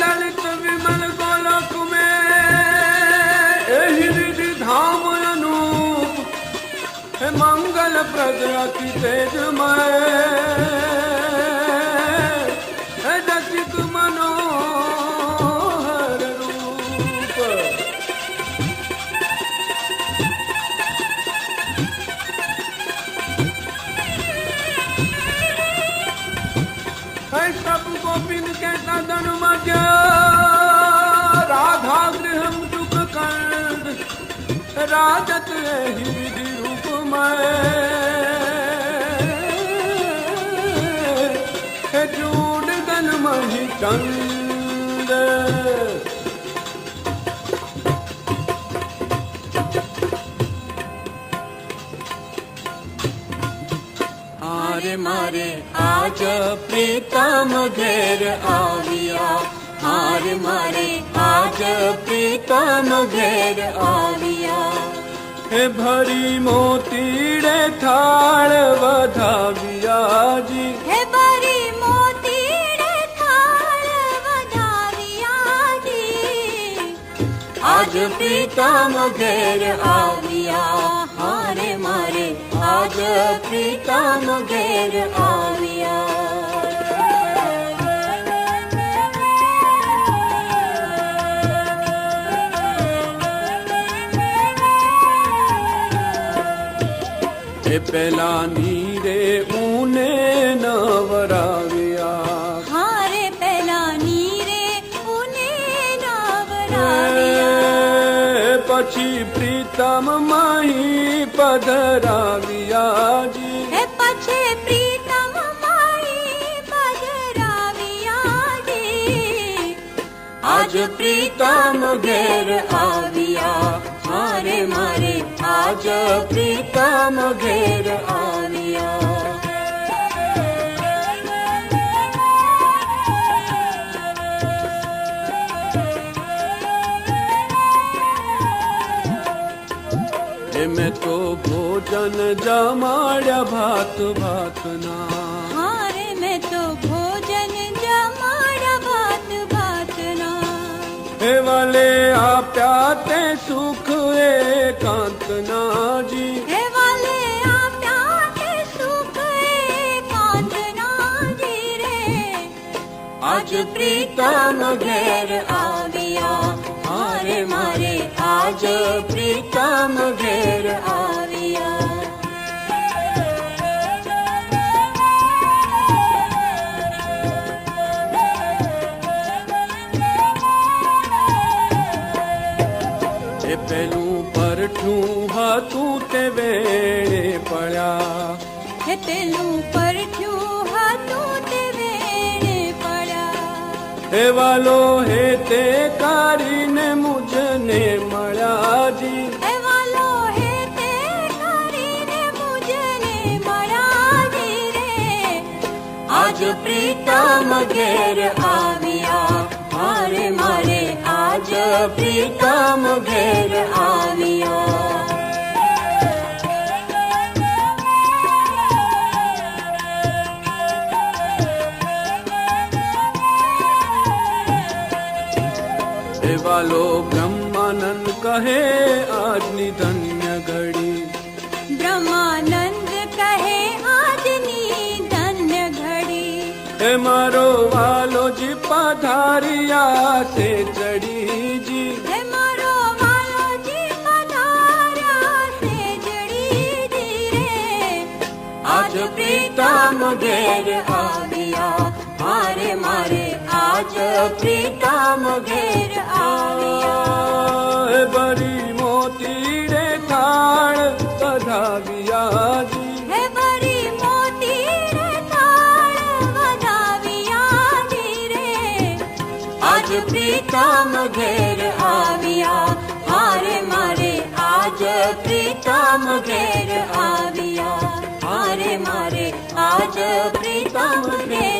ललित विमल गोलोक में एहि निधि धाम अनूप मंगल प्रजा की तेज मैं ਮਜ ਰਾਧਾ ਗ੍ਰਹਮ ਦੁਖ ਕੰਡ ਰਾਜਤ ਹੀ ਵਿਧੀ ਰੂਪ ਮੈਂ ਜੂੜ ਦਨ ਮਹੀ ਚੰਦ હારે મારે આજ પ્રીતમ ઘેર આવ્યા હારે મારે આજ પ્રીતમ ઘેર આવ્યા હે ભરી મોતીડે થાળ વધાવ્યાજી હે બરી મોતીડે થાળ વધાવ્યા જી આજ પ્રીતમ ઘેર આવ્યા હારે મારે આજ પ્રીતમ ઘેર આવ્યા પેલા નીરે ઊને નવરાવ્યા પછી પ્રીતમ માહી પધરાવ્યાજી હે પછી પ્રીતમ માઈ પધરાવ્યા જી આજ પ્રીતમ ઘેર આવ્યા. મારે મારે આજ પ્રીતમ ઘેર આવ્યા. એ મેં તો ભોજન જમાડ્યા ભાત ભાતના. હારે મેં તો ભોજન જમાડા ભાત ભાતના. વાલે આપ્યા તે સુખ એકાંતના જી આજ પ્રીતમ ઘેર આવ્યા. હારે મારે આજ પ્રીતમ ઘેર એ પેલું પરઠું હતું તે વેળે પડ્યા હે પેલું પરઠ્યું હતું તે વેણે પડ્યા હે વાલો હે તે કરીને મુજને મળ્યા જી હે વાલો હે તે કરીને મુજને મળ્યા જી રે આજ પ્રીતમ ઘેર આવ્યા હારે મારે આજ પ્રીતમ ઘેર આવ્યા હે વાલો બ્રહ્માનંદ કહે આજની ધન્ય ઘડી બ્રહ્માનંદ કહે આજની ધન્ય ઘડી હે મારો વાલો જી પધારિયા તે ઘેર આવ્યા મારે મારે આજ પ્રીતમ ઘેર આવ્યા બરી મોતી રે કાળ આજ પ્રીતમ ઘેર આવ્યા હારે મારે આજ પ્રીતમ ઘેર આવ્યા હારે મારે આજ પ્રીતમ ઘેર